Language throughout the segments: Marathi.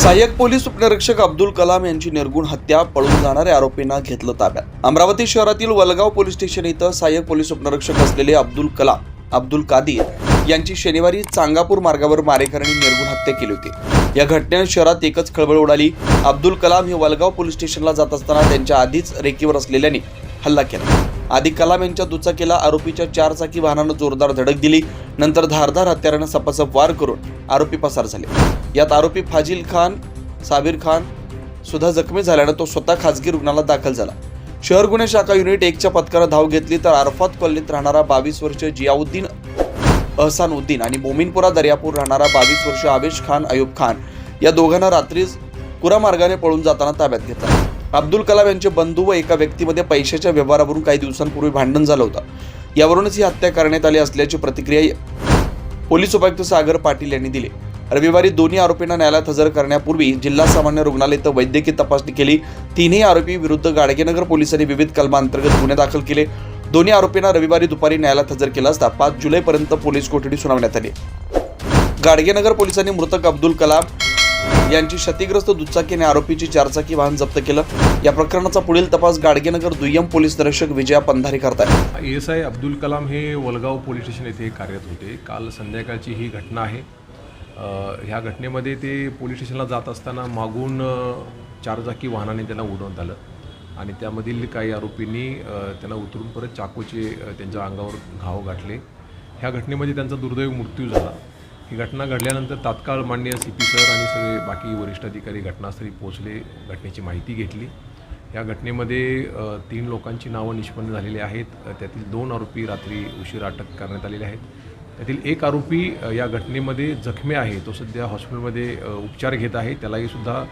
सहाय्यक पोलीस उपनिरीक्षक अब्दुल कलाम यांची निर्गुण हत्या पळून जाणाऱ्या आरोपींना घेतलं ताब्यात. अमरावती शहरातील वलगाव पोलीस स्टेशन इथं सहाय्यक पोलीस उपनिरीक्षक असलेले अब्दुल कलाम अब्दुल कादीर यांची शनिवारी चांगापूर मार्गावर मारेकऱ्यांनी निर्गुण हत्या केली होती. या घटनेनं शहरात एकच खळबळ उडाली. अब्दुल कलाम हे वलगाव पोलीस स्टेशनला जात असताना त्यांच्या आधीच रेकीवर असलेल्यांनी हल्ला केला. आधी कलाम यांच्या दुचाकीला आरोपीच्या चार चाकी वाहनानं जोरदार धडक दिली. नंतर धारदार हत्यारानं सपासप वार करून आरोपी पसार झाले. यात आरोपी फाजिल खान साबिर खान सुद्धा जखमी झाल्यानं तो स्वतः खाजगी रुग्णालयात दाखल झाला. शहर गुन्हे शाखा युनिट एकच्या पथकानं धाव घेतली तर अरफात कॉलनीत राहणारा बावीस वर्षीय जियाउद्दीन अहसान उद्दीन आणि मोमिनपुरा दर्यापूर राहणारा बावीस वर्ष आवेश खान अयूब खान या दोघांना रात्रीच कुरा मार्गाने पळून जाताना ताब्यात घेतला. अब्दुल कलाम यांचे बंधू व एका व्यक्तीमध्ये पैशाच्या व्यवहारावरून काही दिवसांपूर्वी भांडण झालं होतं. यावरूनच ही हत्या करण्यात आली असल्याची प्रतिक्रिया पोलीस उपायुक्त सागर पाटील यांनी दिली. रविवारी दोन्ही आरोपींना न्यायालयात हजर करण्यापूर्वी जिल्हा सामान्य रुग्णालय इथं वैद्यकीय तपासणी केली. तिन्ही आरोपी विरुद्ध गाडगेनगर पोलिसांनी विविध कलमांतर्गत गुन्हे दाखल केले. दोन्ही आरोपींना रविवारी दुपारी न्यायालयात हजर केला असता पाच जुलैपर्यंत पोलीस कोठडी सुनावण्यात आली. गाडगेनगर पोलिसांनी मृतक अब्दुल कलाम यांची क्षतिग्रस्त दुचाकीने आरोपीची चारचाकी वाहन जप्त केलं. या प्रकरणाचा पुढील तपास गाडगेनगर दुय्यम पोलीस निरीक्षक विजया पंधारी करतायत. A S I Abdul Kalam हे वलगाव पोलीस स्टेशन येथे कार्यरत होते. काल संध्याकाळची ही घटना आहे. ह्या घटनेमध्ये ते पोलीस स्टेशनला जात असताना मागून चारचाकी वाहनाने त्यांना उडवण्यात आलं आणि त्यामधील काही आरोपींनी त्यांना उतरून परत चाकूचे त्यांच्या अंगावर घाव गाठले ह्या घटनेमध्ये त्यांचा दुर्दैव मृत्यू झाला. ही घटना घडल्यानंतर तात्काळ मान्य सी पी सर आणि सगळे बाकी वरिष्ठ अधिकारी घटनास्थळी पोहोचले घटनेची माहिती घेतली. या घटनेमध्ये तीन लोकांची नावं निष्पन्न झालेली आहेत. त्यातील दोन आरोपी रात्री उशीर अटक करण्यात आलेले आहेत. त्यातील एक आरोपी या घटनेमध्ये जखमी आहे. तो सध्या हॉस्पिटलमध्ये उपचार घेत आहे. त्यालाही सुद्धा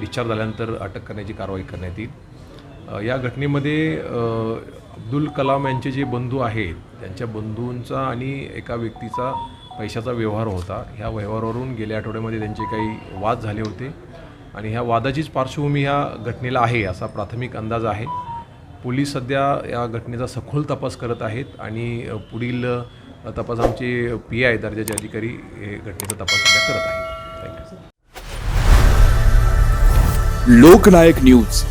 डिस्चार्ज झाल्यानंतर अटक करण्याची कारवाई करण्यात येईल. या घटनेमध्ये अब्दुल कलाम यांचे जे बंधू आहेत त्यांच्या बंधूंचा आणि एका व्यक्तीचा पैशाचा व्यवहार होता. ह्या व्यवहारावरून गेल्या आठवड्यामध्ये त्यांचे काही वाद झाले होते. आणि ह्या वादाचीच पार्श्वभूमी ह्या घटनेला आहे असा प्राथमिक अंदाज आहे. पोलीस सध्या या घटनेचा सखोल तपास करत आहेत आणि पुढील तपास आमचे पी आय दर्जाचे अधिकारी हे घटनेचा तपास सध्या करत आहेत. Thank you Loknayak news.